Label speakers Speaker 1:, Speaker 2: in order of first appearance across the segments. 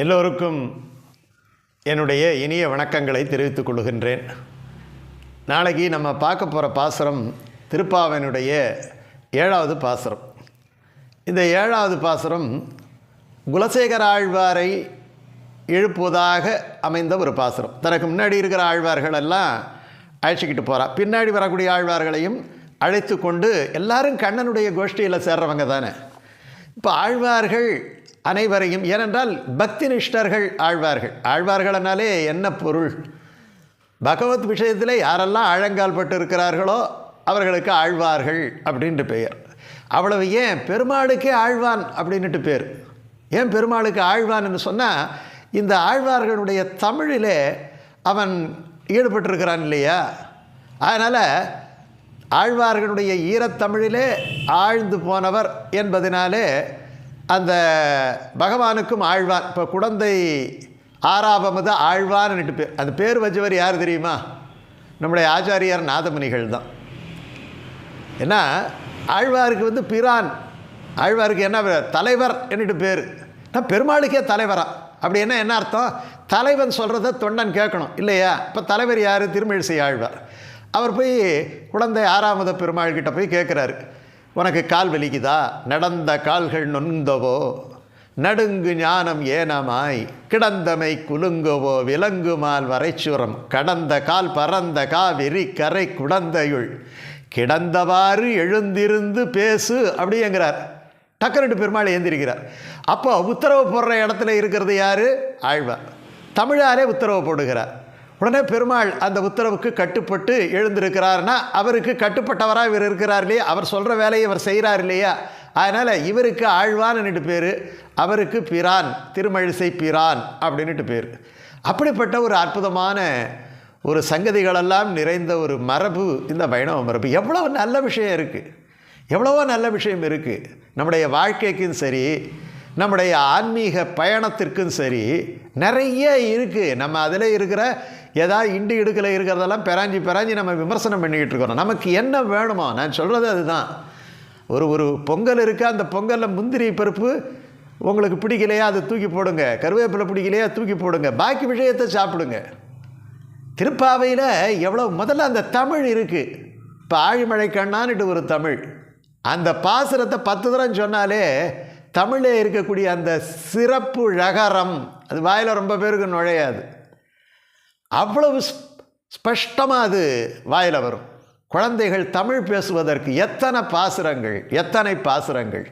Speaker 1: எல்லோருக்கும் என்னுடைய இனிய வணக்கங்களை தெரிவித்துக் கொள்கின்றேன். நாளைக்கு நம்ம பார்க்க போகிற பாசுரம் திருப்பாவனுடைய ஏழாவது பாசுரம். இந்த ஏழாவது பாசுரம் குலசேகர ஆழ்வாரை எழுப்புவதாக அமைந்த ஒரு பாசுரம். தனக்கு முன்னாடி இருக்கிற ஆழ்வார்கள் எல்லாம் அழைச்சிக்கிட்டு போகிறா பின்னாடி வரக்கூடிய ஆழ்வார்களையும் அழைத்து கொண்டு எல்லாரும் கண்ணனுடைய கோஷ்டியில் சேர்றவங்க தானே. இப்போ ஆழ்வார்கள் அனைவரையும் ஏனென்றால் பக்தி நிஷ்டர்கள் ஆழ்வார்கள் ஆழ்வார்கள்னாலே என்ன பொருள்? பகவத் விஷயத்தில் யாரெல்லாம் ஆழங்கால் பட்டு இருக்கிறார்களோ அவர்களுக்கு ஆழ்வார்கள் அப்படின்ட்டு பெயர். அவ்வளவு ஏன் பெருமாளுக்கே ஆழ்வான் அப்படின்ட்டு பேர்? ஏன் பெருமாளுக்கு ஆழ்வான்னு சொன்னால் இந்த ஆழ்வார்களுடைய தமிழிலே அவன் ஈடுபட்டிருக்கிறான் இல்லையா? அதனால் ஆழ்வார்களுடைய ஈரத்தமிழிலே ஆழ்ந்து போனவர் என்பதனாலே அந்த பகவானுக்கும் ஆழ்வான் இப்போ குழந்தை ஆறாபமது ஆழ்வான்னு பேர் அந்த பேர் வச்சவர் யார் தெரியுமா? நம்முடைய ஆச்சாரியார் நாதமுனிகள் தான். ஏன்னா ஆழ்வாருக்கு வந்து பிரான் ஆழ்வாருக்கு என்ன தலைவர் என்னட்டு பேர். நான் பெருமாளுக்கே தலைவரா. அப்படி என்ன என்ன அர்த்தம்? தலைவன் சொல்கிறத தொண்டன் கேட்கணும் இல்லையா? இப்போ தலைவர் யார்? திருமிழிசை ஆழ்வார். அவர் போய் குழந்தை ஆறாமத பெருமாள் கிட்ட போய் கேட்குறாரு உனக்கு கால் வலிக்குதா? நடந்த கால்கள் நொந்தவோ? நடுங்கு ஞானம் ஏனமாய் கிடந்தமை குலுங்குவோ? விலங்குமால் வரைச்சுரம் கடந்த கால் பறந்த காவிரி கரை குடந்தையுள். கிடந்தவாறு எழுந்திருந்து பேசு அப்படிங்கிறார் டக்கரட்டு பெருமாள் ஏந்திருக்கிறார் அப்போ உத்தரவு போடுற இடத்துல இருக்கிறது யார்? ஆழ்வார். தமிழாரே உத்தரவு போடுகிறார். உடனே பெருமாள் அந்த உத்தரவுக்கு கட்டுப்பட்டு எழுந்திருக்கிறார்னா அவருக்கு கட்டுப்பட்டவராக இவர் இருக்கிறார் இல்லையா? அவர் சொல்கிற வேலையை இவர் செய்கிறார் இல்லையா? அதனால் இவருக்கு ஆழ்வான்னுட்டு பேர். அவருக்கு பிரான் திருமழிசை பிரான் அப்படின்ட்டு பேர். அப்படிப்பட்ட ஒரு அற்புதமான ஒரு சங்கதிகளெல்லாம் நிறைந்த ஒரு மரபு இந்த வைணவ மரபு. எவ்வளோ நல்ல விஷயம் இருக்குது எவ்வளவோ நல்ல விஷயம் இருக்குது நம்முடைய வாழ்க்கைக்கும் சரி நம்முடைய ஆன்மீக பயணத்திற்கும் சரி நிறைய இருக்குது நம்ம அதில் இருக்கிற ஏதாவது இண்டு இடுக்கில் இருக்கிறதெல்லாம் பெறாஞ்சி பெறாஞ்சி நம்ம விமர்சனம் பண்ணிக்கிட்டு இருக்கிறோம். நமக்கு என்ன வேணுமோ நான் சொல்கிறது அதுதான். ஒரு ஒரு பொங்கல் இருக்குது அந்த பொங்கலில் முந்திரி பருப்பு உங்களுக்கு பிடிக்கலையா அதை தூக்கி போடுங்க. கருவேப்பிலை பிடிக்கலையா தூக்கி போடுங்க. பாக்கி விஷயத்தை சாப்பிடுங்க. திருப்பாவையில் எவ்வளோ முதல்ல அந்த தமிழ் இருக்குது இப்போ ஆழிமழை கண்ணான்னுட்டு ஒரு தமிழ். அந்த பாசுரத்தை பத்து தரம் சொன்னாலே தமிழில் இருக்கக்கூடிய அந்த சிறப்பு ழகரம் அது வாயில் ரொம்ப பேருக்கு நுழையாது. அவ்வளவு ஸ்பஷ்டமாக அது வாயில் வரும். குழந்தைகள் தமிழ் பேசுவதற்கு எத்தனை பாசுரங்கள் எத்தனை பாசுரங்கள்?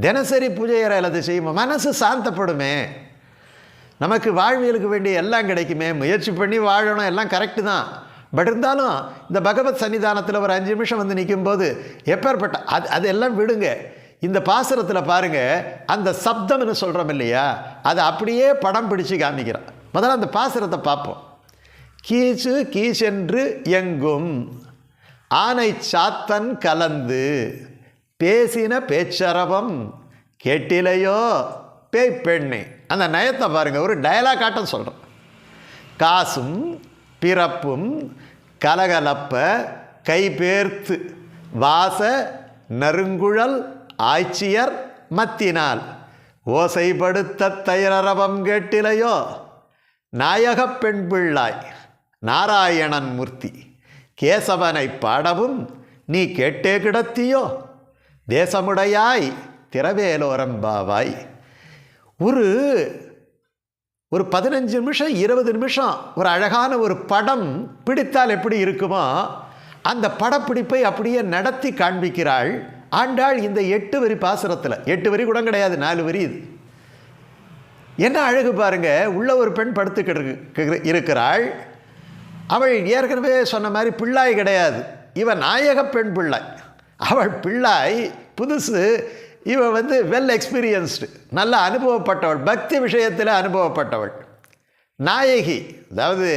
Speaker 1: தினசரி பூஜை அறையில் அதை செய்யுமா? மனசு சாந்தப்படுமே. நமக்கு வாழ்வியலுக்கு வேண்டிய எல்லாம் கிடைக்குமே. முயற்சி பண்ணி வாழணும் எல்லாம் கரெக்டு தான். பட் இருந்தாலும் இந்த பகவத் சன்னிதானத்தில் ஒரு அஞ்சு நிமிஷம் வந்து நிற்கும்போது எப்பேற்பட்ட அது அதெல்லாம் விடுங்க. இந்த பாசுரத்தில் பாருங்கள் அந்த சப்தம்னு சொல்கிறோம் இல்லையா அதை அப்படியே படம் பிடிச்சு காமிக்கிறான். முதல்ல அந்த பாசுரத்தை பார்ப்போம். கீச்சு கீச்சென்று எங்கும் ஆனை சாத்தன் கலந்து பேசின பேச்சரவம் கேட்டிலையோ பேய் பெண்ணே. அந்த நயத்தை பாருங்கள் ஒரு டயலாக் ஆட்டம் சொல்கிறேன் காசும் பிறப்பும் கலகலப்ப கைபேர்த்து வாச நறுங்குழல் ஆய்ச்சியர் மத்தினால் ஓசைப்படுத்த தயிரரவம் கேட்டிலையோ? நாயகப் பெண் பிள்ளாய் நாராயணன் மூர்த்தி கேசவனை பாடவும் நீ கேட்டே கிடத்தியோ? தேசமுடையாய் திரவேலோரம்பாவாய் ஒரு ஒரு பதினஞ்சு நிமிஷம் இருபது நிமிஷம் ஒரு அழகான ஒரு படம் பிடித்தால் எப்படி இருக்குமோ அந்த படப்பிடிப்பை அப்படியே நடத்தி காண்பிக்கிறாள் ஆண்டாள் இந்த எட்டு வரி பாசுரத்தில் எட்டு வரி கூட கிடையாது நாலு வரி இது. என்ன அழகு பாருங்க உள்ள ஒரு பெண் படுத்து இருக்கிறாள். அவள் ஏற்கனவே சொன்ன மாதிரி பிள்ளாய் கிடையாது. இவன் நாயக பெண் பிள்ளாய். அவள் பிள்ளாய் புதுசு இவன் வந்து வெல் எக்ஸ்பீரியன்ஸ்டு நல்லா அனுபவப்பட்டவள் பக்தி விஷயத்தில் அனுபவப்பட்டவள். நாயகி அதாவது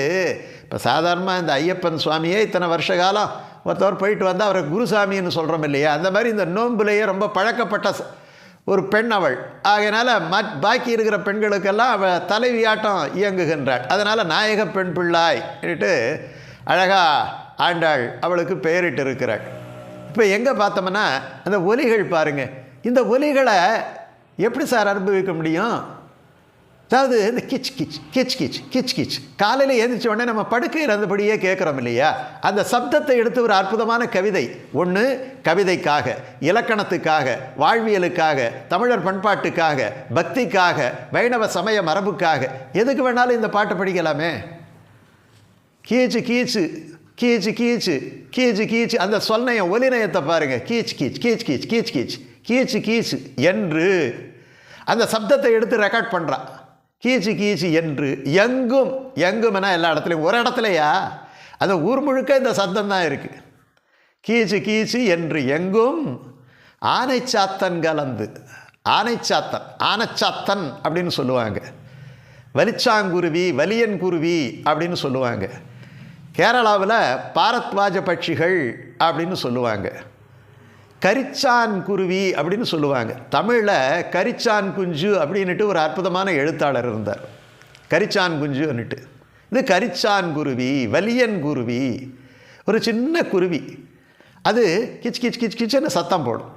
Speaker 1: இப்போ சாதாரணமாக இந்த ஐயப்பன் சுவாமியே இத்தனை வருஷ காலம் ஒருத்தவர் போயிட்டு வந்து அவரை குருசாமின்னு சொல்கிறோம் இல்லையா? அந்த மாதிரி இந்த நோன்புலேயே ரொம்ப பழக்கப்பட்ட ஒரு பெண் அவள். ஆகையினால் மத் பாக்கி இருக்கிற பெண்களுக்கெல்லாம் அவள் தலைவியாட்டம் இயங்குகின்றாள். அதனால் நாயக பெண் பிள்ளாய் அழகா ஆண்டாள். அவளுக்கு பெயரிட்டு இருக்கிறாள். இப்போ எங்கே பார்த்தோம்னா அந்த ஒலிகள் பாருங்கள் இந்த ஒலிகளை எப்படி சார் அனுபவிக்க முடியும்? அதாவது இந்த கிச் கிச் கிச் கிச் கிச் கிச். காலையில் எழுந்திரிச்ச உடனே நம்ம படுக்கையில் இருந்தபடியே கேட்குறோம் இல்லையா? அந்த சப்தத்தை எடுத்து ஒரு அற்புதமான கவிதை. ஒன்று கவிதைக்காக இலக்கணத்துக்காக வாழ்வியலுக்காக தமிழர் பண்பாட்டுக்காக பக்திக்காக வைணவ சமய மரபுக்காக. எதுக்கு வேணாலும் இந்த பாட்டை படிக்கலாமே? கீச்சு கீச்சு கீச்சு கீச்சு கீச்சு கீச்சு. அந்த சொல்நயம் ஒலிநயத்தை பாருங்கள் கீச் கீச் கீச் கீச் கீச் கீச் கீச்சு கீச்சு என்று அந்த சப்தத்தை எடுத்து ரெக்கார்ட் பண்ணுறான் கீச்சு கீச்சு என்று எங்கும் எங்கும்னா எல்லா இடத்துலையும் ஒரு இடத்துலையா? அந்த ஊர் முழுக்க இந்த சத்தம் தான் இருக்குது கீச்சு கீச்சு என்று எங்கும் ஆனைச்சாத்தன் கலந்து ஆனைச்சாத்தன் ஆனைச்சாத்தன் அப்படின்னு சொல்லுவாங்க. வலிச்சாங்குருவி வலியன் குருவி அப்படின்னு சொல்லுவாங்க. கேரளாவில் பாரத்வாஜ பட்சிகள் அப்படின்னு சொல்லுவாங்க. கரிச்சான் குருவி அப்படின்னு சொல்லுவாங்க. தமிழில் கரிச்சான் குஞ்சு அப்படின்னுட்டு ஒரு அற்புதமான எழுத்தாளர் இருந்தார். கரிச்சான் குஞ்சுன்னுட்டு. இது கரிச்சான் குருவி வலியன் குருவி ஒரு சின்ன குருவி. அது கிச் கிச் கிச் கிச்சன்னு சத்தம் போடும்.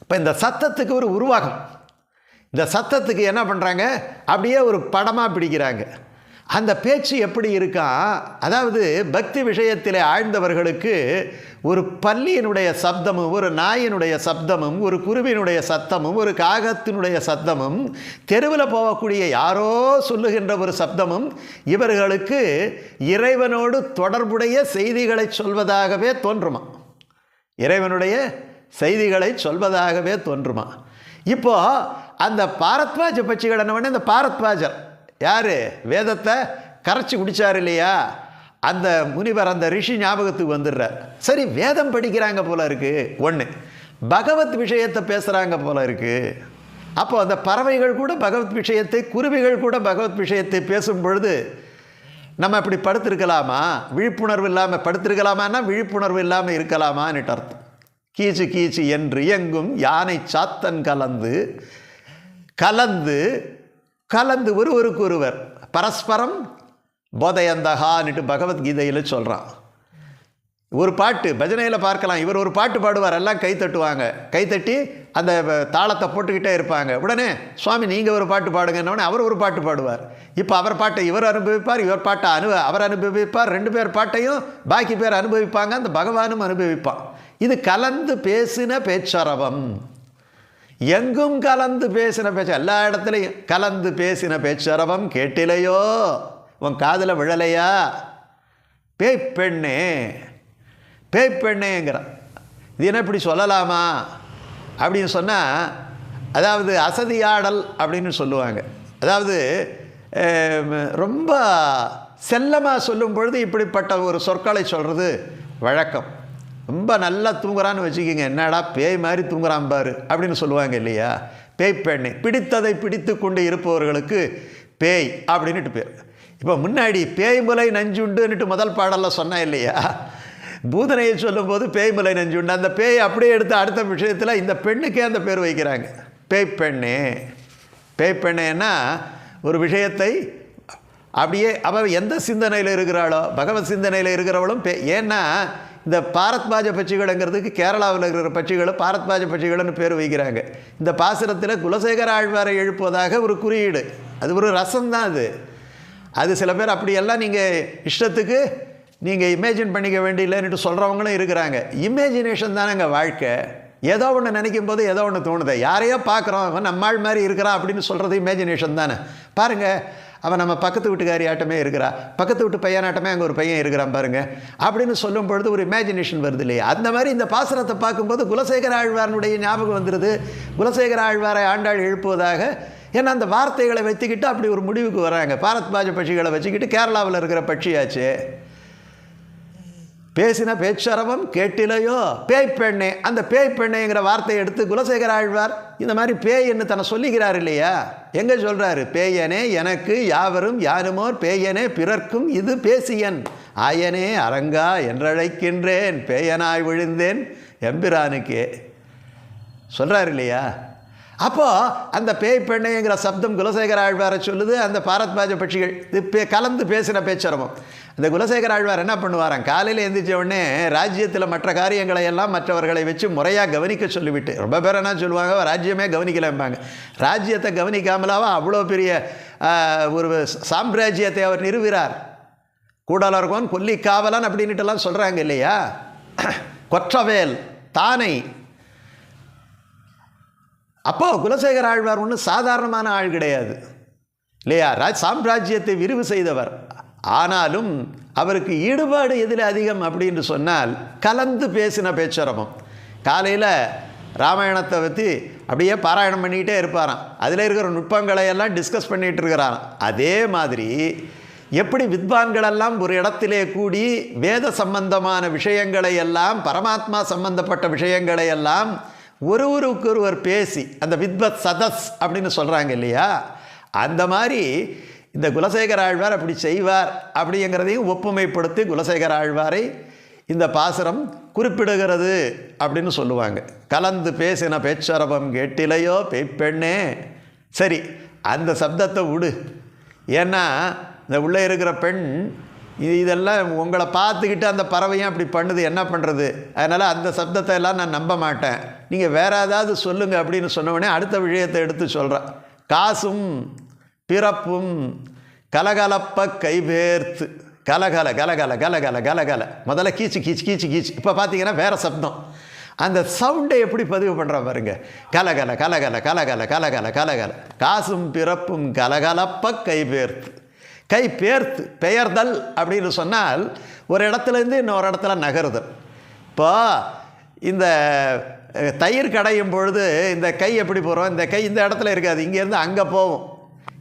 Speaker 1: இப்போ இந்த சத்தத்துக்கு ஒரு உருவாகம் இந்த சத்தத்துக்கு என்ன பண்ணுறாங்க அப்படியே ஒரு படமாக பிடிக்கிறாங்க. அந்த பேச்சு எப்படி இருக்கா? அதாவது பக்தி விஷயத்தில் ஆழ்ந்தவர்களுக்கு ஒரு பல்லியினுடைய சப்தமும் ஒரு நாயினுடைய சப்தமும் ஒரு குருவினுடைய சத்தமும் ஒரு காகத்தினுடைய சத்தமும் தெருவில் போகக்கூடிய யாரோ சொல்லுகின்ற ஒரு சப்தமும் இவர்களுக்கு இறைவனோடு தொடர்புடைய செய்திகளை சொல்வதாகவே தோன்றுமா? இறைவனுடைய செய்திகளை சொல்வதாகவே தோன்றுமா? இப்போ அந்த பாரத்வாஜ பட்சிகள் என்ன இந்த பாரத்வாஜர் யார்? வேதத்தை கரைச்சி குடித்தார் இல்லையா? அந்த முனிவர் அந்த ரிஷி ஞாபகத்துக்கு வந்துடுறார். சரி வேதம் படிக்கிறாங்க போல இருக்குது ஒன்று பகவத் விஷயத்தை பேசுகிறாங்க போல இருக்குது அப்போ அந்த பறவைகள் கூட பகவத் விஷயத்தை குருவிகள் கூட பகவத் விஷயத்தை பேசும் பொழுது நம்ம இப்படி படுத்திருக்கலாமா? விழிப்புணர்வு இல்லாமல் படுத்திருக்கலாமான்னா விழிப்புணர்வு இல்லாமல் இருக்கலாமான்னுட்டு அர்த்தம். கீச்சு கீச்சு என்று எங்கும் யானை சாத்தன் கலந்து கலந்து கலந்து ஒருவருக்கு ஒருவர். பரஸ்பரம் போதையந்தகான்னுட்டு பகவத்கீதையில் சொல்கிறான் ஒரு பாட்டு பஜனையில் பார்க்கலாம். இவர் ஒரு பாட்டு பாடுவார் எல்லாம் கை தட்டுவாங்க. கை தட்டி அந்த தாளத்தை போட்டுக்கிட்டே இருப்பாங்க. உடனே சுவாமி நீங்கள் ஒரு பாட்டு பாடுங்கன்னொடனே அவர் ஒரு பாட்டு பாடுவார். இப்போ அவர் பாட்டை இவர் அனுபவிப்பார் இவர் பாட்டை அனு அவர் அனுபவிப்பார். ரெண்டு பேர் பாட்டையும் பாக்கி பேர் அனுபவிப்பாங்க. அந்த பகவானும் அனுபவிப்பான். இது கலந்து பேசின பேச்சரவம். எங்கும் கலந்து பேசின பேச்சு எல்லா இடத்துலையும் கலந்து பேசின பேச்சரவம் கேட்டிலையோ? உன் காதில் விழலையா? பேய் பெண்ணே பேய் பெண்ணேங்கிறான் இது என்ன இப்படி சொல்லலாமா? அப்படின்னு சொன்னால் அதாவது அசதியாடல் அப்படின்னு சொல்லுவாங்க. அதாவது ரொம்ப செல்லமாக சொல்லும் பொழுது இப்படிப்பட்ட ஒரு சொற்களை சொல்கிறது வழக்கம். ரொம்ப நல்லா தூங்குறான்னு வச்சுக்கோங்க. என்னடா பேய் மாதிரி தூங்குறான் பாரு அப்படின்னு சொல்லுவாங்க இல்லையா? பேய் பெண்ணை பிடித்ததை பிடித்து கொண்டு இருப்பவர்களுக்கு பேய் அப்படின்னுட்டு பேர். இப்போ முன்னாடி பேய்முலை நஞ்சுண்டுன்னுட்டு முதல் பாடலில் சொன்னேன் இல்லையா? பூதனையை சொல்லும்போது பேய்முலை நஞ்சுண்டு அந்த பேய் அப்படியே எடுத்து அடுத்த விஷயத்தில் இந்த பெண்ணுக்கே அந்த பேர் வைக்கிறாங்க. பேய் பெண்ணே. பேய் பெண்ணேன்னா ஒரு விஷயத்தை அப்படியே அவள் எந்த சிந்தனையில் இருக்கிறாளோ பகவத் சிந்தனையில் இருக்கிறவளும் பே ஏன்னா இந்த பாரத் பாஜ பட்சிகள்ங்கிறதுக்கு கேரளாவில் இருக்கிற பட்சிகள் பாரத்வாஜ பட்சிகள்னு பேர் வைக்கிறாங்க. இந்த பாசுரத்தில் குலசேகர ஆழ்வாரை எழுப்புவதாக ஒரு குறியீடு. அது ஒரு ரசம் தான் அது. அது சில பேர் அப்படியெல்லாம் நீங்கள் இஷ்டத்துக்கு நீங்கள் இமேஜின் பண்ணிக்க வேண்டியில்லைன்னுட்டு சொல்கிறவங்களும் இருக்கிறாங்க. இமேஜினேஷன் தானேங்க வாழ்க்கை. ஏதோ ஒன்று நினைக்கும் போது ஏதோ ஒன்று தோணுது. யாரையோ பார்க்குறோம். நம்மாள் மாதிரி இருக்கிறான் அப்படின்னு சொல்கிறது இமேஜினேஷன் தானே. பாருங்கள் அவன் நம்ம பக்கத்து வீட்டுக்காரி ஆட்டமே இருக்கிறா. பக்கத்து வீட்டு பையனாட்டமே அங்கே ஒரு பையன் இருக்கிறான் பாருங்க. அப்படின்னு சொல்லும் பொழுது ஒரு இமேஜினேஷன் வருது இல்லையா? அந்த மாதிரி இந்த பாசனத்தை பார்க்கும்போது குலசேகர ஆழ்வாரனுடைய ஞாபகம் வந்துடுது குலசேகர ஆழ்வாரை ஆண்டாள் எழுப்புவதாக ஏன்னா அந்த வார்த்தைகளை வச்சுக்கிட்டு அப்படி ஒரு முடிவுக்கு வராங்க. பாரத் பாஜ பட்சிகளை வச்சுக்கிட்டு கேரளாவில் இருக்கிற பட்சியாச்சு. பேசின பேச்சரவம் கேட்டிலையோ? பேய் பெண்ணே அந்த பேய் பெண்ணேங்கிற வார்த்தையை எடுத்து குலசேகர ஆழ்வார் இந்த மாதிரி பேய்ன்னு தன்னை சொல்லுகிறார் இல்லையா? எங்கே சொல்கிறாரு பேயனே எனக்கு யாவரும் யாருமோர் பேயனே பிறர்க்கும் இது பேசியன். ஆயனே அரங்கா என்றழைக்கின்றேன் பேயனாய் விழுந்தேன் எம்பிரானுக்கே. சொல்கிறார் இல்லையா? அப்போது அந்த பேய் பெண்ணைங்கிற சப்தம் குலசேகர ஆழ்வாரை சொல்லுது அந்த பாரத்வாஜ பட்சிகள் இது பே கலந்து பேசின பேச்சரமம் அந்த குலசேகர ஆழ்வார் என்ன பண்ணுவாராம்? காலையில் எந்திரிச்ச உடனே ராஜ்யத்தில் மற்ற காரியங்களை எல்லாம் மற்றவர்களை வச்சு முறையாக கவனிக்க சொல்லிவிட்டு ரொம்ப பேர் என்ன சொல்லுவாங்க? ராஜ்யமே கவனிக்கலம்பாங்க. ராஜ்யத்தை கவனிக்காமலாவா அவ்வளோ பெரிய ஒரு சாம்ராஜ்யத்தை அவர் நிறுவிறார் கூடலர்கோன் கொல்லி காவலன் அப்படின்ட்டுலாம் சொல்கிறாங்க இல்லையா? கொற்றவேல் தானை அப்போ குலசேகர ஆழ்வார் ஒன்றும் சாதாரணமான ஆள் கிடையாது. இல்லையா? ராஜ் சாம்ராஜ்யத்தை விரிவு செய்தவர். ஆனாலும் அவருக்கு ஈடுபாடு எதில் அதிகம் அப்படின்னு சொன்னால் கலந்து பேசின பேச்சரமம் காலையில் ராமாயணத்தை பற்றி அப்படியே பாராயணம் பண்ணிக்கிட்டே இருப்பாராம். அதில் இருக்கிற நுட்பங்களை எல்லாம் டிஸ்கஸ் பண்ணிகிட்டு இருக்கிறாராம். அதே மாதிரி எப்படி வித்வான்களெல்லாம் ஒரு இடத்திலே கூடி வேத சம்பந்தமான விஷயங்களை எல்லாம் பரமாத்மா சம்பந்தப்பட்ட விஷயங்களை எல்லாம் ஒருவருக்கு ஒருவர் பேசி அந்த வித்வத் சதஸ் அப்படின்னு சொல்கிறாங்க இல்லையா? அந்த மாதிரி இந்த குலசேகர ஆழ்வார் அப்படி செய்வார் அப்படிங்கிறதையும் ஒப்புமைப்படுத்தி குலசேகர ஆழ்வாரை இந்த பாசுரம் குறிப்பிடுகிறது அப்படின்னு சொல்லுவாங்க. கலந்து பேசின பேச்சரபம் கேட்டிலையோ பேய்ப்பெண்ணே. சரி அந்த சப்தத்தை விடு. ஏன்னா இந்த உள்ளே இருக்கிற பெண் இது இதெல்லாம் உங்களை பார்த்துக்கிட்டு அந்த பறவையும் அப்படி பண்ணுது என்ன பண்ணுறது அதனால் அந்த சப்தத்தை எல்லாம் நான் நம்ப மாட்டேன். நீங்கள் வேற ஏதாவது சொல்லுங்கள் அப்படின்னு சொன்னவொடனே அடுத்த விஷயத்தை எடுத்து சொல்கிறேன் காசும் பிறப்பும் கலகலப்ப கைபேர்த்து கலகல கலகல கலகல கலகல. முதல்ல கீச்சு கீச்சு கீச்சு கீச்சு. இப்போ பார்த்தீங்கன்னா வேறு சப்தம். அந்த சவுண்டை எப்படி பதிவு பண்ணுற பாருங்க. கலகல கலகல கலகல கலகல கலகல. காசும் பிறப்பும் கலகலப்ப கைபேர்த்து கை பேர்த்து பெயர்தல் அப்படின்னு சொன்னால் ஒரு இடத்துலேருந்து இன்னொரு இடத்துல நகருதல் இப்போ இந்த தயிர் கடையும் பொழுது இந்த கை எப்படி போகிறோம் இந்த கை இந்த இடத்துல இருக்காது. இங்கேருந்து அங்கே போகும்.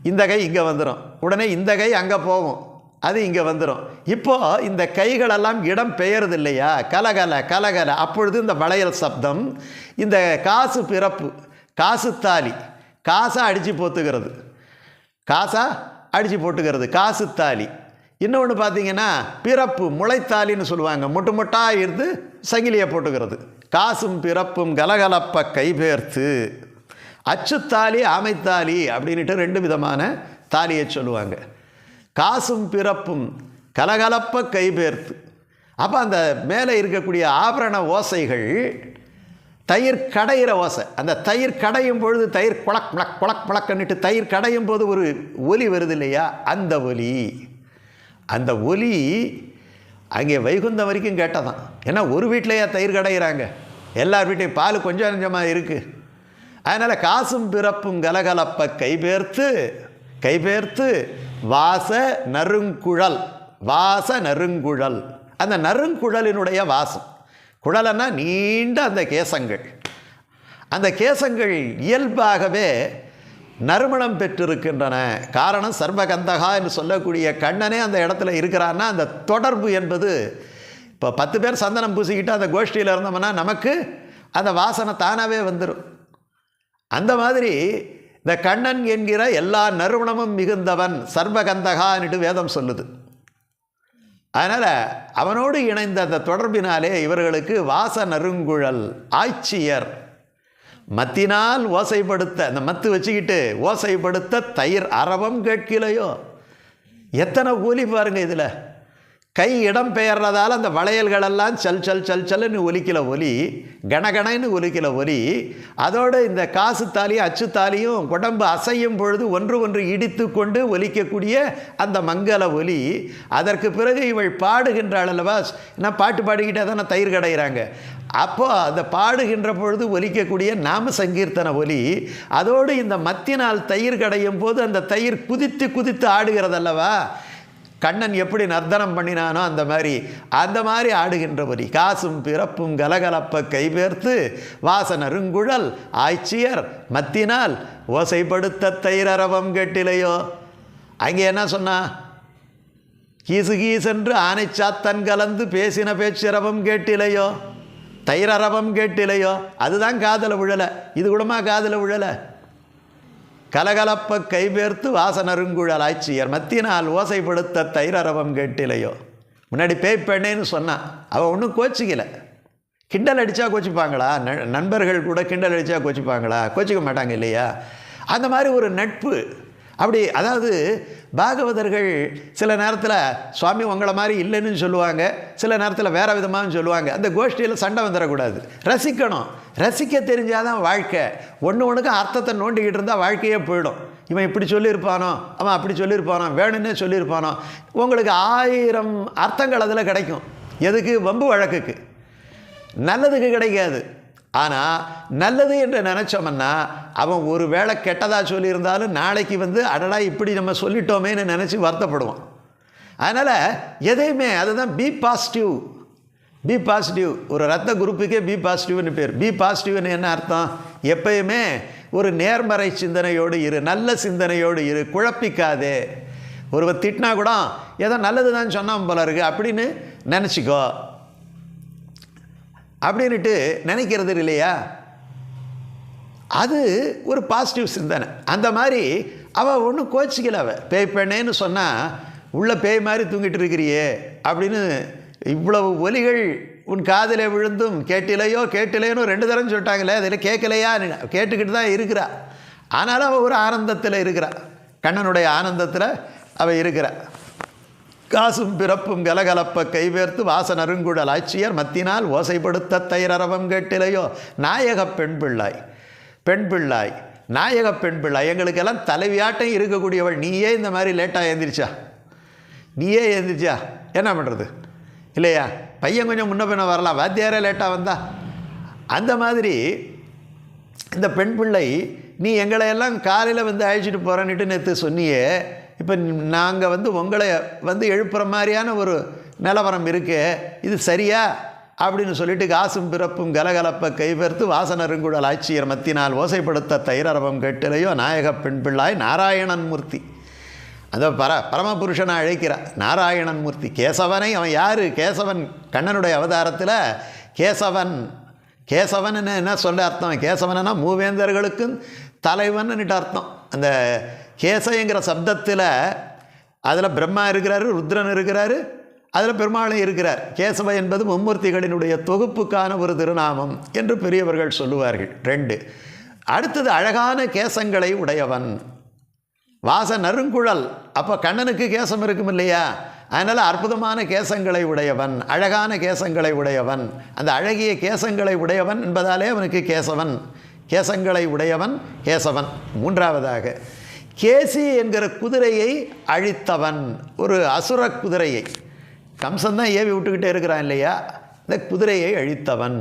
Speaker 1: இந்த கை இங்கே வந்துடும் உடனே இந்த கை அங்கே போகும். அது இங்கே வந்துடும் இப்போது இந்த கைகளெல்லாம் இடம் பெயருது இல்லையா? கலகல கலகல அப்பொழுது இந்த வளையல் சப்தம் இந்த காசு பிறப்பு காசு தாலி காசாக அடித்து போத்துக்கிறது காசா? அடித்து போட்டுக்கிறது. காசு தாலி. இன்னொன்று பார்த்தீங்கன்னா பிறப்பு முளைத்தாலின்னு சொல்லுவாங்க. முட்டு முட்டாக இருந்து சங்கிலியை போட்டுக்கிறது. காசும் பிறப்பும் கலகலப்ப கைபேர்த்து அச்சுத்தாலி ஆமைத்தாலி அப்படின்ட்டு ரெண்டு விதமான தாலியை சொல்லுவாங்க. காசும் பிறப்பும் கலகலப்ப கைபேர்த்து. அப்போ அந்த மேலே இருக்கக்கூடிய ஆபரண ஓசைகள் தயிர் கடையிற ஓசை. அந்த தயிர் கடையும் பொழுது தயிர் குளக் குளக் குளக் குளக்கன்னுட்டு தயிர் கடையும் போது ஒரு ஒலி வருது இல்லையா? அந்த ஒலி. அந்த ஒலி அங்கே வைகுந்தம் வரைக்கும் கேட்டதான். ஏன்னா ஒரு வீட்டிலையா தயிர் கடையிறாங்க? எல்லார் வீட்டையும் பால் கொஞ்சம் கொஞ்சமாக இருக்குது அதனால் காசும் பிறப்பும் கலகலப்பை கைபேர்த்து கைபேர்த்து வாச நறுங்குழல் வாச நறுங்குழல். அந்த நறுங்குழலினுடைய வாசம். குழலன்னா நீண்ட அந்த கேசங்கள். அந்த கேசங்கள் இயல்பாகவே நறுமணம் பெற்றிருக்கின்றன. காரணம் சர்வகந்தகா என்று சொல்லக்கூடிய கண்ணனே அந்த இடத்துல இருக்கிறான்னா அந்த தொடர்பு என்பது இப்போ பத்து பேர் சந்தனம் பூசிக்கிட்டு அந்த கோஷ்டியில் இருந்தோம்னா நமக்கு அந்த வாசனை தானாகவே வந்துடும் அந்த மாதிரி இந்த கண்ணன் என்கிற எல்லா நறுமணமும் மிகுந்தவன் சர்வகந்தகான்னுட்டு வேதம் சொல்லுது. அதனால் அவனோடு இணைந்த அந்த தொடர்பினாலே இவர்களுக்கு வாச நறுங்குழல் ஆய்ச்சியர் மத்தினால் ஓசைப்படுத்த அந்த மத்து வச்சுக்கிட்டு ஓசைப்படுத்த தயிர் அரவம் கேட்கலையோ? எத்தனை கூலி பாருங்கள் இதில். கை இடம் பெயர்றதால அந்த வளையல்களெல்லாம் சல் சல் சல் சல்லுன்னு ஒலிக்கல ஒலி கணகணன்னு ஒலிக்கல ஒலி அதோடு இந்த காசு தாலியும் அச்சு தாலியும் உடம்பு அசையும் பொழுது ஒன்று ஒன்று இடித்து கொண்டு ஒலிக்கக்கூடிய அந்த மங்கள ஒலி. அதற்கு பிறகு இவள் பாடுகின்றாள் அல்லவா என்ன பாட்டு பாடிக்கிட்டே தானே தயிர் கடைகிறாங்க அப்போ அந்த பாடுகின்ற பொழுது ஒலிக்கக்கூடிய நாம சங்கீர்த்தன ஒலி. அதோடு இந்த மத்தினால் தயிர் கடையும் போது அந்த தயிர் குதித்து குதித்து ஆடுகிறதல்லவா? கண்ணன் எப்படி நர்த்தனம் பண்ணினானோ அந்த மாதிரி அந்த மாதிரி ஆடுகின்றபடி காசும் பிறப்பும் கலகலப்ப கைபேர்த்து வாசனருங்குழல் ஆய்ச்சியர் மத்தினால் ஓசைப்படுத்த தயிரரவம் கெட்டிலையோ? அங்கே என்ன சொன்னா? கீசு கீசென்று ஆனைச்சாத்தன் கலந்து பேசின பேச்சிரவம் கேட்டிலையோ? தைரரவம் கேட்டிலையோ? அதுதான் காதில் விழலை இது கூடமா காதில் விழலை கலகலப்ப கைபேர்த்து வாசனருங்குழல் ஆட்சியர் மத்தினால் ஓசைப்படுத்த தைரரவம் கேட்டிலையோ? முன்னாடி பேய் பெண்ணேன்னு சொன்னான் அவள் ஒன்றும் கோச்சிக்கல. கிண்டல் அடித்தா கோச்சிப்பாங்களா? ந- நண்பர்கள் கூட கிண்டல் அடித்தா கோச்சிப்பாங்களா? கோச்சிக்க மாட்டாங்க இல்லையா? அந்த மாதிரி ஒரு நட்பு அப்படி அதாவது பாகவதர்கள் சில நேரத்தில் சுவாமி உங்களை மாதிரி இல்லைன்னு சொல்லுவாங்க. சில நேரத்தில் வேறு விதமாகவும் சொல்லுவாங்க. அந்த கோஷ்டியில் சண்டை வந்துடக்கூடாது ரசிக்கணும். ரசிக்க தெரிஞ்சாதான் வாழ்க்கை. ஒன்று ஒன்றுக்கு அர்த்தத்தை நோண்டிக்கிட்டு இருந்தால் வாழ்க்கையே போயிடும். இவன் இப்படி சொல்லியிருப்பானோ? அவன் அப்படி சொல்லியிருப்பானோ? வேணும்னே சொல்லியிருப்பானோ? உங்களுக்கு ஆயிரம் அர்த்தங்கள் அதில் கிடைக்கும். எதுக்கு? வம்பு வழக்குக்கு. நல்லதுக்கு கிடைக்காது. ஆனால் நல்லது என்று நினச்சோம்னா அவன் ஒரு வேளை கெட்டதாக சொல்லியிருந்தாலும் நாளைக்கு வந்து அடடா இப்படி நம்ம சொல்லிட்டோமேன்னு நினச்சி வருத்தப்படுவான். அதனால் எதையுமே அதுதான் பி பாசிட்டிவ் பி பாசிட்டிவ் ஒரு ரத்த குரூப்புக்கே பி பாசிட்டிவ்னு பேர். பி பாசிட்டிவ்னு என்ன அர்த்தம்? எப்பயுமே ஒரு நேர்மறை சிந்தனையோடு இரு நல்ல சிந்தனையோடு இரு குழப்பிக்காதே. ஒருவர் திட்டினா கூட ஏதோ நல்லது தான் சொன்னான் போல இருக்குது அப்படின்னு நினச்சிக்கோ. அப்படின்ட்டு நினைக்கிறது இல்லையா? அது ஒரு பாசிட்டிவ் சிந்தனை அந்த மாதிரி அவள் ஒன்றும் கோச்சிக்கல அவள் பேய் பெண்ணேன்னு சொன்னால் உள்ள பேய் மாதிரி தூங்கிட்டு இருக்கிறியே அப்படின்னு இவ்வளவு ஒலிகள் உன் காதில் விழுந்தும் கேட்டிலையோ கேட்டிலையோன்னு ரெண்டு தரம் சொல்லிட்டாங்களே அதில் கேட்கலையா கேட்டுக்கிட்டு தான் இருக்கிறா. ஆனாலும் அவள் ஒரு ஆனந்தத்தில் இருக்கிறா. கண்ணனுடைய ஆனந்தத்தில் அவள் இருக்கிறா. காசும் பிறப்பும் கலகலப்ப கைவேர்த்து வாச ஆட்சியர் மத்தினால் ஓசைப்படுத்த தைரரவம் கேட்டிலையோ? நாயக பெண் பிள்ளாய் பெண் பிள்ளாய் நாயக பெண் பிள்ளாய் எங்களுக்கெல்லாம் தலைவியாட்டம் இருக்கக்கூடியவள். நீயே இந்த மாதிரி லேட்டாக எழுந்திரிச்சா நீயே எழுந்திரிச்சா என்ன பண்ணுறது இல்லையா? பையன் கொஞ்சம் முன்ன பின்ன வரலாம். வாத்தியாரே லேட்டாக வந்தா. அந்த மாதிரி இந்த பெண் பிள்ளை நீ எங்களையெல்லாம் காலையில் வந்து அழைச்சிட்டு போகிறேன்னுட்டு நேற்று சொன்னியே இப்போ நாங்கள் வந்து உங்களை வந்து எழுப்புற மாதிரியான ஒரு நிலவரம் இருக்கு இது சரியா? அப்படின்னு சொல்லிட்டு காசும் பிறப்பும் கலகலப்ப கைபெருத்து வாசனருங்குடல் ஆட்சியர் மத்தினால் ஓசைப்படுத்த தைரரவம் கெட்டிலையோ நாயக பெண் பிள்ளாய் நாராயணன் மூர்த்தி. அந்த பர பரமபுருஷனை அழைக்கிறார். நாராயணன் மூர்த்தி கேசவனை அவன் யார்? கேசவன் கண்ணனுடைய அவதாரத்தில் கேசவன் கேசவன் என்ன சொல்ல அர்த்தம்? கேசவனா மூவேந்தர்களுக்கும் தலைவன்னுட்டு அர்த்தம். அந்த கேசைங்கிற சப்தத்தில் அதில் பிரம்மா இருக்கிறாரு ருத்ரன் இருக்கிறாரு அதில் பெருமாளும் இருக்கிறார். கேசவ என்பது மும்மூர்த்திகளினுடைய தொகுப்புக்கான ஒரு திருநாமம் என்று பெரியவர்கள் சொல்லுவார்கள். ரெண்டு. அடுத்தது அழகான கேசங்களை உடையவன். வாச நறுங்குழல். அப்போ கண்ணனுக்கு கேசம் இருக்கும் இல்லையா? அதனால் அற்புதமான கேசங்களை உடையவன் அழகான கேசங்களை உடையவன். அந்த அழகிய கேசங்களை உடையவன் என்பதாலே அவனுக்கு கேசவன். கேசங்களை உடையவன் கேசவன். மூன்றாவதாக கேசி என்கிற குதிரையை அழித்தவன். ஒரு அசுர குதிரையை. கம்சன் தான் ஏவி விட்டுக்கிட்டே இருக்கிறான் இல்லையா? இந்த குதிரையை அழித்தவன்.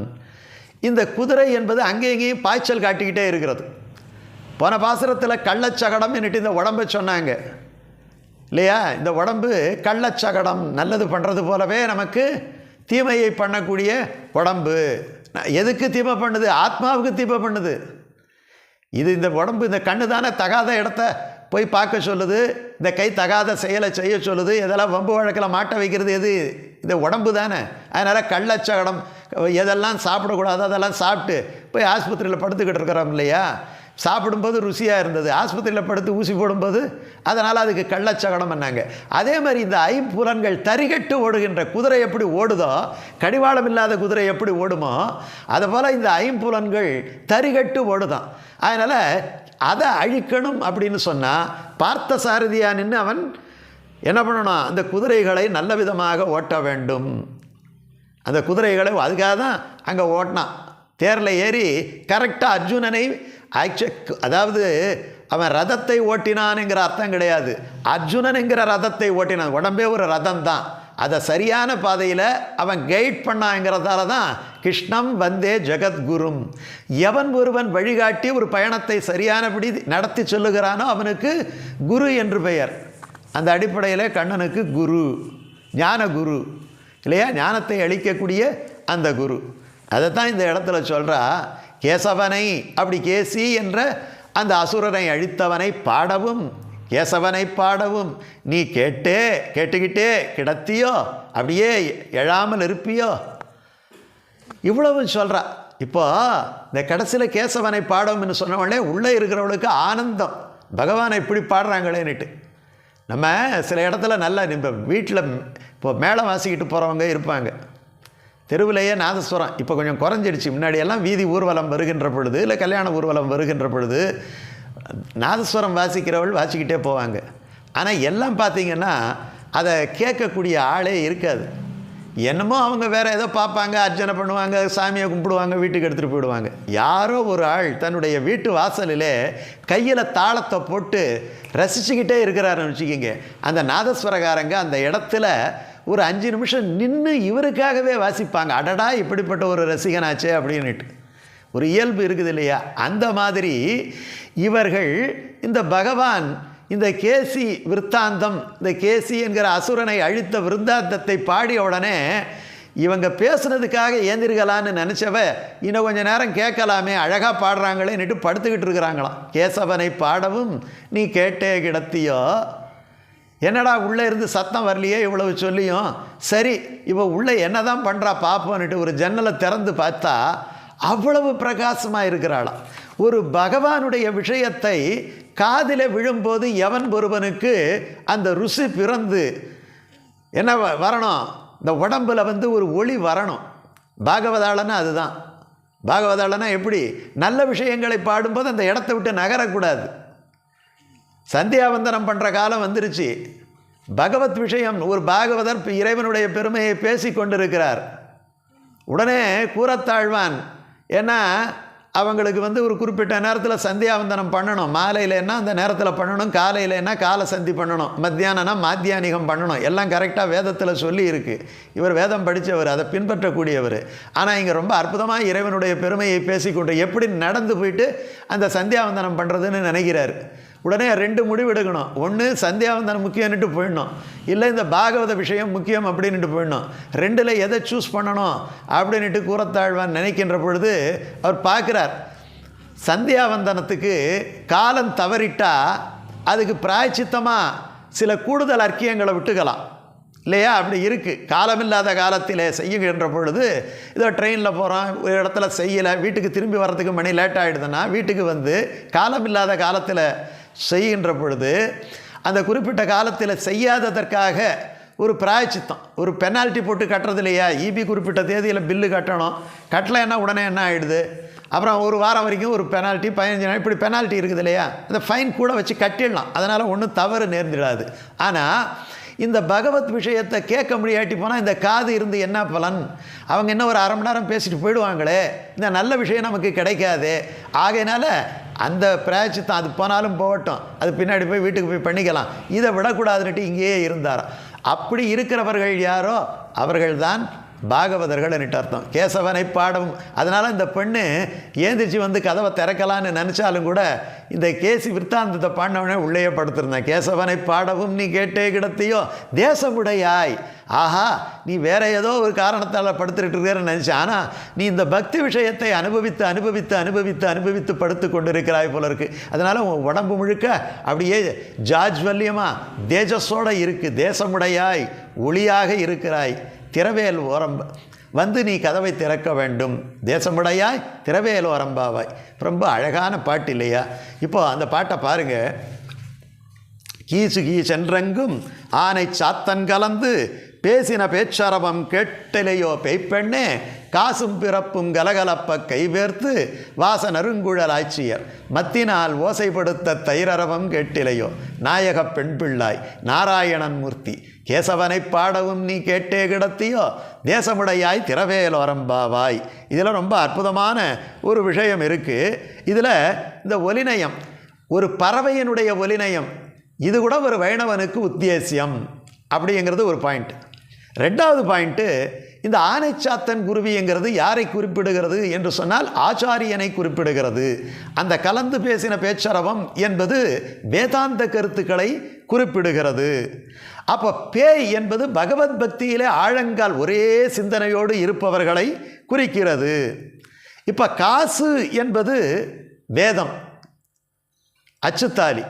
Speaker 1: இந்த குதிரை என்பது அங்கே இங்கேயும் பாய்ச்சல் காட்டிக்கிட்டே இருக்கிறது. போன பாசுரத்தில் கள்ளச்சகடம் என்னட்டு இந்த உடம்பை சொன்னாங்க. இல்லையா? இந்த உடம்பு கள்ளச்சகடம் நல்லது பண்ணுறது போலவே நமக்கு தீமையை பண்ணக்கூடிய உடம்பு. எதுக்கு தீமை பண்ணுது? ஆத்மாவுக்கு தீமை பண்ணுது. இது இந்த உடம்பு இந்த கண்ணு தானே தகாத இடத்த போய் பார்க்க சொல்லுது. இந்த கை தகாத செயலை செய்ய சொல்லுது. இதெல்லாம் வம்பு வழக்கில் மாட்ட வைக்கிறது எது? இந்த உடம்பு தானே. அதனால் கள்ளச்சகடம் எதெல்லாம் சாப்பிடக்கூடாது அதெல்லாம் சாப்பிட்டு போய் ஆஸ்பத்திரியில் படுத்துக்கிட்டு இருக்கிறோம் இல்லையா? சாப்பிடும்போது ருசியாக இருந்தது. ஆஸ்பத்திரியில் படுத்து ஊசி போடும்போது அதனால் அதுக்கு கள்ளச்சகடம் பண்ணாங்க. அதே மாதிரி இந்த ஐம்புலன்கள் தரிகட்டு ஓடுகின்ற குதிரை எப்படி ஓடுதோ கடிவாளம் இல்லாத குதிரை எப்படி ஓடுமோ அதுபோல் இந்த ஐம்புலன்கள் தரிகட்டு ஓடுதான். அதனால் அதை அழிக்கணும் அப்படின்னு சொன்னால் பார்த்த சாரதியா நின்று அவன் என்ன பண்ணணும்? அந்த குதிரைகளை நல்ல விதமாக ஓட்ட வேண்டும். அந்த குதிரைகளை அதுக்காக தான் அங்கே ஓட்டினான். தேரில் ஏறி கரெக்டாக அர்ஜுனனை ஆக்சு அதாவது அவன் ரதத்தை ஓட்டினான்ங்கிற அர்த்தம் கிடையாது. அர்ஜுனன் என்கிற ரதத்தை ஓட்டினான். உடம்பே ஒரு ரதம் தான் அதை சரியான பாதையில் அவன் கைட் பண்ணாங்கிறதால தான் கிருஷ்ணம் வந்தே ஜெகத்குரும். எவன் ஒருவன் வழிகாட்டி ஒரு பயணத்தை சரியானபடி நடத்தி சொல்லுகிறானோ அவனுக்கு குரு என்று பெயர். அந்த அடிப்படையில் கண்ணனுக்கு குரு ஞான குரு இல்லையா? ஞானத்தை அளிக்கக்கூடிய அந்த குரு. அதை தான் இந்த இடத்துல சொல்கிறா கேசவனை அப்படி கேசி என்ற அந்த அசுரனை அழித்தவனை பாடவும் கேசவனை பாடவும் நீ கேட்டே கேட்டுக்கிட்டே கிடத்தியோ அப்படியே எழாமல் இருப்பியோ? இவ்வளவு சொல்கிறா இப்போ இந்த கடைசியில் கேசவனை பாடவும்னு சொன்ன உள்ளே இருக்கிறவளுக்கு ஆனந்தம். பகவானை இப்படி பாடுறாங்களேன்னுட்டு. நம்ம சில இடத்துல நல்லா இப்போ வீட்டில் இப்போ மேளம் வாசிக்கிட்டு போகிறவங்க இருப்பாங்க. தெருவிலேயே நாதஸ்வரம். இப்போ கொஞ்சம் குறைஞ்சிடுச்சு. முன்னாடியெல்லாம் வீதி ஊர்வலம் வருகின்ற பொழுது இல்லை கல்யாண ஊர்வலம் வருகின்ற பொழுது நாதஸ்வரம் வாசிக்கிறவள் வாசிக்கிட்டே போவாங்க. ஆனால் எல்லாம் பார்த்தீங்கன்னா அதை கேட்கக்கூடிய ஆளே இருக்காது. என்னமோ அவங்க வேறு ஏதோ பார்ப்பாங்க அர்ச்சனை பண்ணுவாங்க சாமியை கும்பிடுவாங்க வீட்டுக்கு எடுத்துகிட்டு போயிடுவாங்க. யாரோ ஒரு ஆள் தன்னுடைய வீட்டு வாசலிலே கையில் தாளத்தை போட்டு ரசிச்சுக்கிட்டே இருக்கிறாருன்னு வச்சுக்கிங்க. அந்த நாதஸ்வரகாரங்க அந்த இடத்துல ஒரு அஞ்சு நிமிஷம் நின்று இவருக்காகவே வாசிப்பாங்க. அடடா இப்படிப்பட்ட ஒரு ரசிகனாச்சே அப்படின்னுட்டு. ஒரு இயல்பு இருக்குது இல்லையா? அந்த மாதிரி இவர்கள் இந்த பகவான் இந்த கேசி விற்த்தாந்தம் இந்த கேசி என்கிற அசுரனை அழித்த விருந்தாந்தத்தை பாடிய உடனே இவங்க பேசுனதுக்காக ஏந்திருக்கலான்னு நினச்சவ இன்னும் கொஞ்ச நேரம் கேட்கலாமே அழகாக பாடுறாங்களேன்னுட்டு படுத்துக்கிட்டு இருக்கிறாங்களாம். கேசவனை பாடவும் நீ கேட்டே கிடத்தியோ? என்னடா உள்ளே இருந்து சத்தம் வரலையே இவ்வளவு சொல்லியும்? சரி இவ உள்ளே என்ன தான் பண்ணுறா பார்ப்போன்னுட்டு ஒரு ஜன்னலை திறந்து பார்த்தா அவ்வளவு பிரகாசமாக இருக்கிறாளாம் ஒரு பகவானுடைய விஷயத்தை காதில் விழும்போது எவன் ஒருவனுக்கு அந்த ருசி பிறந்து என்ன வ- வரணும்? இந்த உடம்புல வந்து ஒரு ஒளி வரணும். பாகவதாளன்னா அதுதான். பாகவதாளனா எப்படி? நல்ல விஷயங்களை பாடும்போது அந்த இடத்த விட்டு நகரக்கூடாது. சந்தியாவந்தனம் பண்ணுற காலம் வந்துருச்சு. பகவத் விஷயம் ஒரு பாகவதர் இறைவனுடைய பெருமையை பேசி கொண்டிருக்கிறார். உடனே கூறத்தாழ்வான் ஏன்னா அவங்களுக்கு வந்து ஒரு குறிப்பிட்ட நேரத்தில் சந்தியாவந்தனம் பண்ணணும். மாலையிலன்னா அந்த நேரத்தில் பண்ணணும் காலையிலன்னா காலை சந்தி பண்ணணும் மத்தியானம்னா மாத்தியானிகம் பண்ணணும். எல்லாம் கரெக்டாக வேதத்தில் சொல்லி இருக்குது இவர் வேதம் படித்தவர் அதை பின்பற்றக்கூடியவர். ஆனால் இங்கே ரொம்ப அற்புதமாக இறைவனுடைய பெருமையை பேசிக்கொண்டு எப்படி நடந்து போயிட்டு அந்த சந்தியாவந்தனம் பண்ணுறதுன்னு நினைக்கிறார். உடனே ரெண்டு முடிவு எடுக்கணும். ஒன்று சந்தியாவந்தனம் முக்கியம்னுட்டு போயிடணும். இல்லை இந்த பாகவத விஷயம் முக்கியம் அப்படின்னுட்டு போயிடணும். ரெண்டில் எதை சூஸ் பண்ணணும் அப்படின்னுட்டு கூறத்தாழ்வான் நினைக்கின்ற பொழுது அவர் பார்க்குறார். சந்தியாவந்தனத்துக்கு காலம் தவறிட்டா அதுக்கு பிராய்ச்சித்தமாக சில கூடுதல் அர்க்கியங்களை விட்டுக்கலாம். இல்லையா? அப்படி இருக்குது காலமில்லாத காலத்தில் செய்யுகின்ற பொழுது இதோ ட்ரெயினில் போகிறோம் ஒரு இடத்துல செய்யலை வீட்டுக்கு திரும்பி வர்றதுக்கு மணி லேட் ஆகிடுதுன்னா வீட்டுக்கு வந்து காலமில்லாத காலத்தில் செய்கின்ற பொழுது அந்த குறிப்பிட்ட காலத்தில் செய்யாததற்காக ஒரு பிராயச்சித்தம் ஒரு பெனால்ட்டி போட்டு கட்டுறது இல்லையா இபி குறிப்பிட்ட தேதியில் பில்லு கட்டணும். கட்டலைன்னா உடனே என்ன ஆகிடுது அப்புறம் ஒரு வாரம் வரைக்கும் ஒரு பெனால்ட்டி பதினஞ்சு நாள் இப்படி பெனால்ட்டி இருக்குது இல்லையா? அந்த ஃபைன் கூட வச்சு கட்டிடலாம். அதனால் ஒன்றும் தவறு நேர்ந்திடாது. ஆனால் இந்த பகவத் விஷயத்தை கேட்க முடியாட்டி போனால் இந்த காது இருந்து என்ன பலன்? அவங்க இன்னும் ஒரு அரை மணி நேரம் பேசிட்டு போயிடுவாங்களே? இந்த நல்ல விஷயம் நமக்கு கிடைக்காது? ஆகையினால அந்த பிராய்ச்சித்தம் அது போனாலும் போகட்டும். அது பின்னாடி போய் வீட்டுக்கு போய் பண்ணிக்கலாம். இதை விடக்கூடாதுன்னுட்டு இங்கேயே இருந்தாராம். அப்படி இருக்கிறவர்கள் யாரோ? அவர்கள்தான் பாகவதர்கள் என்னட்டு அர்த்தம். கேசவனை பாடவும். அதனால் இந்த பெண்ணு ஏந்திரிச்சு வந்து கதவை திறக்கலான்னு நினச்சாலும் கூட இந்த கேசி விற்த்தாந்தத்தை பாடினவனே உள்ளேயே படுத்திருந்தேன். கேசவனை பாடவும் நீ கேட்டே கிடத்தியோ? தேசமுடையாய். ஆஹா நீ வேற ஏதோ ஒரு காரணத்தால் படுத்துட்டு இருக்கிறன்னு நினச்சேன். ஆனால் நீ இந்த பக்தி விஷயத்தை அனுபவித்து அனுபவித்து அனுபவித்து அனுபவித்து படுத்து கொண்டிருக்கிறாய் போல இருக்கு. அதனால் உன் உடம்பு முழுக்க அப்படியே ஜாஜ்வல்யமாக தேஜஸோட இருக்குது தேசமுடையாய் ஒளியாக இருக்கிறாய். திரவேல் ஓரம்ப வந்து நீ கதவை திறக்க வேண்டும். தேசமுடையாய் திரவேல் ஓரம்பாவாய். ரொம்ப அழகான பாட்டு இல்லையா? இப்போது அந்த பாட்டை பாருங்கள் கீசு கீசென்றெங்கும் ஆனை சாத்தன் கலந்து பேசின பேச்சரவம் கேட்டலையோ பெய்ப்பெண்ணே காசும் பிறப்பும் கலகலப்ப கைவேர்த்து வாச நறுங்குழல் ஆட்சியர் மத்தினால் ஓசைப்படுத்த தைரரவம் கேட்டிலையோ? நாயகப் பெண் பிள்ளாய் நாராயணன் மூர்த்தி கேசவனை பாடவும் நீ கேட்டே கிடத்தியோ? தேசமுடையாய் திரவேலோரம்பாவாய் இதில் ரொம்ப அற்புதமான ஒரு விஷயம் இருக்குது இதில் இந்த ஒலிநயம் ஒரு பறவையினுடைய ஒலிநயம் இது கூட ஒரு வைணவனுக்கு உத்தேசியம் அப்படிங்கிறது ஒரு பாயிண்ட். ரெண்டாவது பாயிண்ட்டு இந்த ஆனைச்சாத்தன் குருவிங்கிறது யாரை குறிப்பிடுகிறது என்று சொன்னால் ஆச்சாரியனை குறிப்பிடுகிறது. அந்த கலந்து பேசின பேச்சரவம் என்பது வேதாந்த கருத்துக்களை குறிப்பிடுகிறது. அப்போ பேய் என்பது பகவத் பக்தியிலே ஆழங்கால் ஒரே சிந்தனையோடு இருப்பவர்களை குறிக்கிறது. இப்போ காசு என்பது வேதம் அச்சுத்தாலி.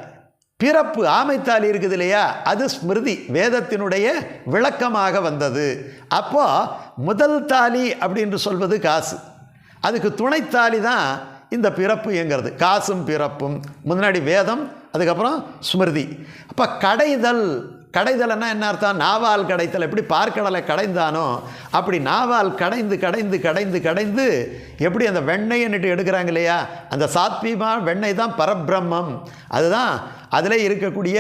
Speaker 1: பிறப்பு ஆமைத்தாலி இருக்குது இல்லையா? அது ஸ்மிருதி வேதத்தினுடைய விளக்கமாக வந்தது. அப்போ முதல் தாலி அப்படின்னு சொல்வது காசு. அதுக்கு துணைத்தாலி தான் இந்த பிறப்பு எங்கிறது காசும் பிறப்பும். முன்னாடி வேதம் அதுக்கப்புறம் ஸ்மிருதி. அப்போ கடைதல் கடைதலைன்னா என்ன அர்த்தம்? நாவால் கடைத்தல். எப்படி பார்க்கடலை கடைந்தானோ அப்படி நாவால் கடைந்து கடைந்து கடைந்து கடைந்து எப்படி அந்த வெண்ணெய்ன்னுட்டு எடுக்கிறாங்க இல்லையா? அந்த சாத்வீமா வெண்ணெய் தான் பரபிரம்மம். அதுதான் அதில் இருக்கக்கூடிய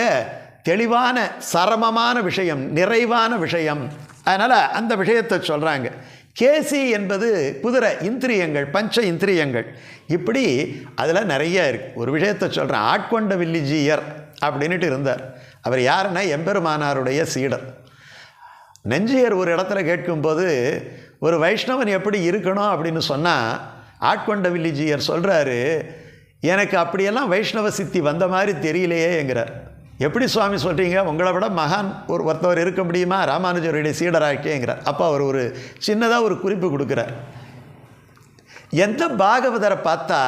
Speaker 1: தெளிவான சரமமான விஷயம் நிறைவான விஷயம். அதனால் அந்த விஷயத்தை சொல்கிறாங்க கேசி என்பது குதிரை இந்திரியங்கள் பஞ்ச இந்திரியங்கள். இப்படி அதில் நிறைய இருக்குது ஒரு விஷயத்தை சொல்கிறேன் ஆட்கொண்ட வில்லிஜியர் அப்படின்ட்டு இருந்தார். அவர் யாருன்னா எம்பெருமானாருடைய சீடர். நெஞ்சியர் ஒரு இடத்துல கேட்கும்போது ஒரு வைஷ்ணவன் எப்படி இருக்கணும்? அப்படின்னு சொன்னால் ஆட்கொண்ட வில்லிஜியர் சொல்கிறாரு எனக்கு அப்படியெல்லாம் வைஷ்ணவ சித்தி வந்த மாதிரி தெரியலையேங்கிறார் எப்படி சுவாமி சொல்கிறீங்க உங்களை விட மகான் ஒரு ஒருத்தவர் இருக்க முடியுமா? ராமானுஜருடைய சீடராக்கேங்கிறார் அப்போ அவர் ஒரு சின்னதாக ஒரு குறிப்பு கொடுக்குறார். எந்த பாகவதரை பார்த்தா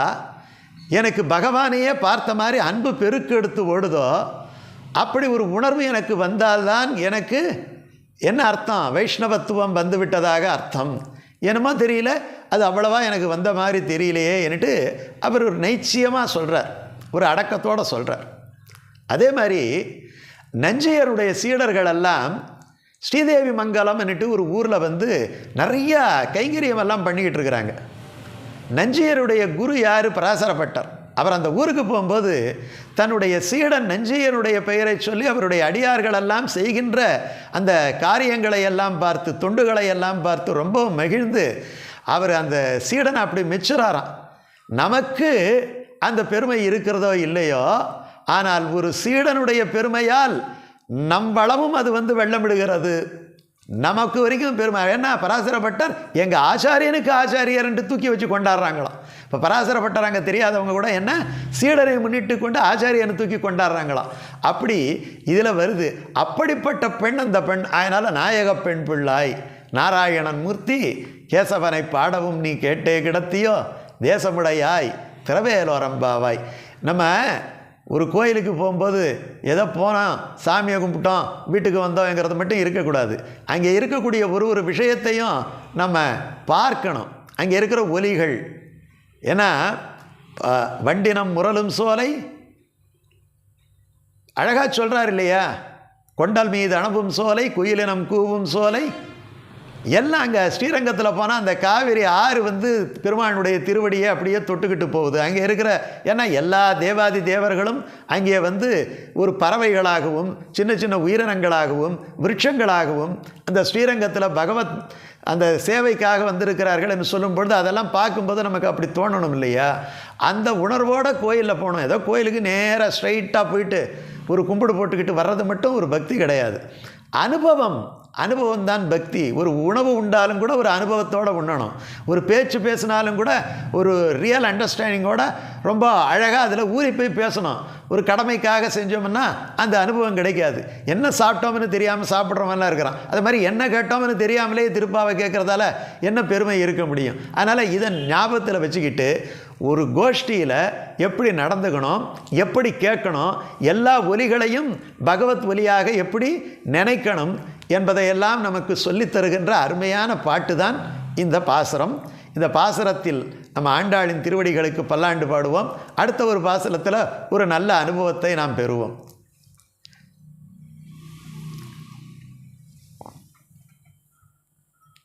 Speaker 1: எனக்கு பகவானையே பார்த்த மாதிரி அன்பு பெருக்கெடுத்து ஓடுதோ அப்படி ஒரு உணர்வு எனக்கு வந்தால்தான் எனக்கு என்ன அர்த்தம்? வைஷ்ணவத்துவம் வந்துவிட்டதாக அர்த்தம். என்னமோ தெரியல. அது அவ்வளவா எனக்கு வந்த மாதிரி தெரியலையே என்னட்டு அவர் ஒரு நைச்சியமாக சொல்கிறார் ஒரு அடக்கத்தோடு சொல்கிறார் அதே மாதிரி நஞ்சையருடைய சீடர்கள் எல்லாம் ஸ்ரீதேவி மங்கலம்னுட்டு ஒரு ஊரில் வந்து நிறையா கைங்கரியம் எல்லாம் பண்ணிக்கிட்டு இருக்கிறாங்க. நஞ்சியருடைய குரு யார்? பராசரப்பட்டார். அவர் அந்த ஊருக்கு போகும்போது தன்னுடைய சீடன் நஞ்சியருடைய பெயரை சொல்லி அவருடைய அடியார்கள் எல்லாம் செய்கின்ற அந்த காரியங்களை எல்லாம் பார்த்து தொண்டுகளை எல்லாம் பார்த்து ரொம்பவும் மகிழ்ந்து அவர் அந்த சீடனை அப்படி மெச்சுறாராம். நமக்கு அந்த பெருமை இருக்கிறதோ இல்லையோ ஆனால் ஒரு சீடனுடைய பெருமையால் நம் வளமும் அது வந்து வெள்ளமிடுகிறது நமக்கு வரைக்கும் பெருமை. என்ன பராசரப்பட்டார்? எங்கள் ஆச்சாரியனுக்கு ஆச்சாரியர்ன்ட்டு தூக்கி வச்சு கொண்டாடுறாங்களாம். இப்போ பராசரப்பட்டர் தெரியாதவங்க கூட என்ன? சீடரை முன்னிட்டு கொண்டு ஆச்சாரியனை தூக்கி கொண்டாடுறாங்களாம் அப்படி இதில் வருது அப்படிப்பட்ட பெண் அந்த பெண் அதனால் நாயக பெண் பிள்ளாய் நாராயணன் மூர்த்தி கேசவனை பாடவும் நீ கேட்டே கிடத்தியோ? தேசமுடையாய் திரவேலோரம்பாவாய் நம்ம ஒரு கோயிலுக்கு போகும்போது எதை போனோம் சாமியை கும்பிட்டோம் வீட்டுக்கு வந்தோங்கிறது மட்டும் இருக்கக்கூடாது. அங்கே இருக்கக்கூடிய ஒரு ஒரு விஷயத்தையும் நம்ம பார்க்கணும். அங்கே இருக்கிற ஒலிகள் ஏன்னா வண்டினம் முரலும் சோலை. அழகாக சொல்கிறார் இல்லையா? கொண்டல் மீது அனுப்பும் சோலை குயிலினம் கூவும் சோலை. எல்லாம் அங்கே ஸ்ரீரங்கத்தில் போனால் அந்த காவிரி ஆறு வந்து பெருமானுடைய திருவடியை அப்படியே தொட்டுக்கிட்டு போகுது. அங்கே இருக்கிற ஏன்னா எல்லா தேவாதி தேவர்களும் அங்கே வந்து ஒரு பறவைகளாகவும் சின்ன சின்ன உயிரினங்களாகவும் விருட்சங்களாகவும் அந்த ஸ்ரீரங்கத்தில் பகவத் அந்த சேவைக்காக வந்திருக்கிறார்கள் என்று சொல்லும் பொழுது அதெல்லாம் பார்க்கும்போது நமக்கு அப்படி தோணணும் இல்லையா? அந்த உணர்வோடு கோயிலில் போகணும் ஏதோ கோயிலுக்கு நேராக ஸ்ட்ரைட்டாக போயிட்டு ஒரு கும்பிடு போட்டுக்கிட்டு வர்றது மட்டும் ஒரு பக்தி கிடையாது. அனுபவம் அனுபவம் தான் பக்தி. ஒரு உணவு உண்டாலும் கூட ஒரு அனுபவத்தோடு உண்ணணும். ஒரு பேச்சு பேசினாலும் கூட ஒரு ரியல் அண்டர்ஸ்டாண்டிங்கோட ரொம்ப அழகாக அதில் ஊறி போய் பேசணும். ஒரு கடமைக்காக செஞ்சோம்னா அந்த அனுபவம் கிடைக்காது. என்ன சாப்பிட்டோம்னு தெரியாமல் சாப்பிட்றவன்லாம் இருக்கிறான். அது மாதிரி என்ன கேட்டோம்னு தெரியாமலே திருப்பாவை கேட்குறதால என்ன பெருமை இருக்க முடியும்? அதனால் இதை ஞாபகத்தில் வச்சுக்கிட்டு ஒரு கோஷ்டியில் எப்படி நடந்துக்கணும் எப்படி கேட்கணும் எல்லா ஒலிகளையும் பகவத் ஒலியாக எப்படி நினைக்கணும் என்பதையெல்லாம் நமக்கு சொல்லித் தருகின்ற அருமையான பாட்டு தான் இந்த பாசுரம். இந்த பாசுரத்தில் நம்ம ஆண்டாளின் திருவடிகளுக்கு பல்லாண்டு பாடுவோம். அடுத்த ஒரு பாசுரத்தில் ஒரு நல்ல அனுபவத்தை நாம் பெறுவோம்.